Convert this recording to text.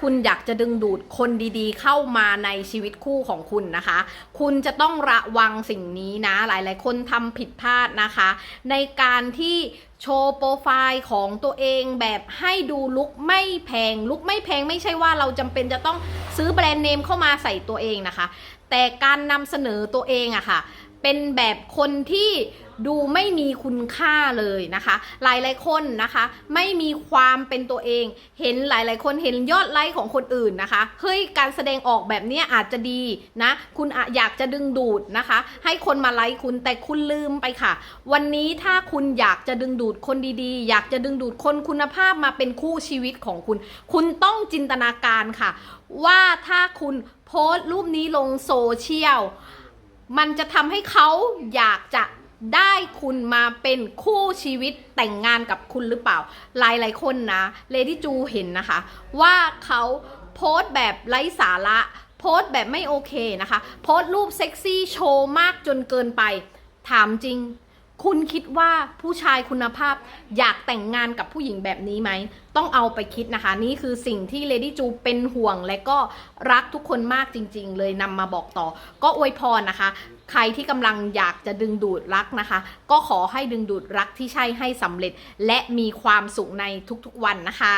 คุณอยากจะดึงดูดคนดีๆ เข้ามาในชีวิตคู่ของคุณนะคะ คุณจะต้องระวังสิ่งนี้นะ หลายๆ คนทำผิดพลาดนะคะ ในการที่โชว์โปรไฟล์ของตัวเองแบบให้ดูลุกไม่แพง ลุกไม่แพงไม่ใช่ว่าเราจำเป็นจะต้องซื้อแบรนด์เนมเข้ามาใส่ตัวเองนะคะ แต่การนำเสนอตัวเองอะค่ะ เป็นแบบคนที่ ดูไม่มีคุณค่าเลยนะคะ หลายๆคนนะคะ ไม่มีความเป็นตัวเอง เห็นหลายๆ คนเห็นยอดไลค์ของคนอื่นนะคะเฮ้ยการแสดงออกแบบนี้อาจจะดีนะคุณอะอยากจะดึงดูดนะคะ ให้คนมาไลค์คุณแต่คุณลืมไปค่ะ วันนี้ถ้าคุณอยากจะดึงดูดคนดีๆ อยากจะดึงดูดคนคุณภาพมาเป็นคู่ชีวิตของคุณ คุณต้องจินตนาการค่ะ ว่าถ้าคุณโพสต์รูปนี้ลงโซเชียลมันจะทำให้เขาอยากจะ ได้คุณมาเป็นคู่ชีวิตแต่งงานกับคุณหรือเปล่า หลายหลายๆคนนะเลดี้จูเห็นนะคะ ว่าเขาโพสต์แบบไร้สาระ โพสต์แบบไม่โอเคนะคะ โพสต์รูปเซ็กซี่โชว์มากจนเกินไป ถามจริง คุณคิดว่าผู้ชายคุณภาพอยากแต่งงานกับผู้หญิงแบบนี้ไหม ต้องเอาไปคิดนะคะ นี่คือสิ่งที่เลดี้จูเป็นห่วงและก็รักทุกคนมากจริง ๆ เลยนำมาบอกต่อ ก็อวยพรนะคะ ใครที่กำลังอยากจะดึงดูดรักนะคะ ก็ขอให้ดึงดูดรักที่ใช่ให้สำเร็จ และมีความสุขในทุกๆวันนะคะ